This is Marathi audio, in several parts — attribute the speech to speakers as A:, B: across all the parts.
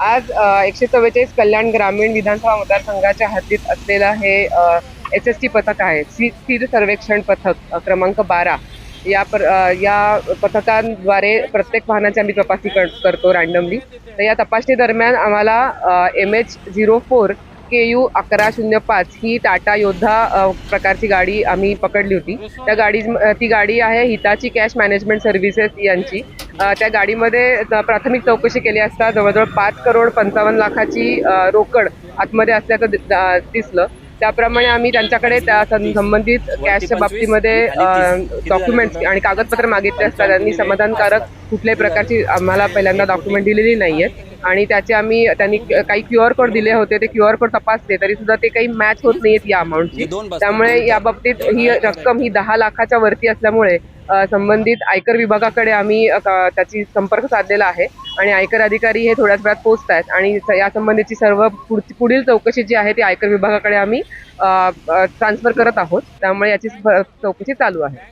A: आज एकशे चव्वेचाळीस कल्याण ग्रामीण विधानसभा मतदारसंघाच्या हद्दीत असलेलं हे एस एस टी पथक आहे. स्थिर स्थिर सर्वेक्षण पथक क्रमांक बारा. या पर या पथकांद्वारे प्रत्येक वाहनाची आम्ही तपासणी कर करतो रँडमली तर या तपासणी दरम्यान आम्हाला M H zero four K U अकरा शून्य पाच ही टाटा योद्धा प्रकारची गाडी आम्ही पकडली होती. त्या गाडी ती गाडी आहे हिताची कॅश मॅनेजमेंट सर्व्हिसेस यांची. त्या गाडीमध्ये प्राथमिक चौकशी केली असता जवळजवळ पाच करोड पंचावन्न लाखाची रोकड आतमध्ये असल्याचं दिसलं. त्याप्रमाणे आम्ही त्यांच्याकडे त्या संबंधित कॅशच्या बाबतीमध्ये डॉक्युमेंट्स आणि कागदपत्र मागितले असता त्यांनी समाधानकारक कुठल्याही प्रकारची आम्हाला पहिल्यांदा डॉक्युमेंट दिलेली नाही आहेत आणि त्याचे आम्ही त्यांनी काही क्यू आर कोड दिले होते ते क्यू आर कोड तपासले तरी सुद्धा ते काही मॅच होत नाहीत या अमाऊंटची त्यामुळे या बाबतीत ही रक्कम ही दहा लाखाच्या वरती असल्यामुळे संबंधित आयकर विभागाकडे आम्ही त्याची संपर्क साधलेला आहे आणि आयकर अधिकारी हे थोड्याच वेळात पोहोचत आहेत आणि यासंबंधीची या संबंधीची सर्व पुढची पुढील चौकशी जी आहे ती आयकर विभागाकडे आम्ही ट्रान्सफर करत आहोत. त्यामुळे याची चौकशी चालू आहे.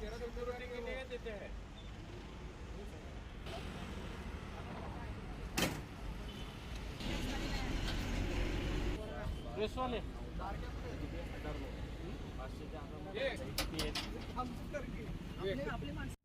A: आपले माणसं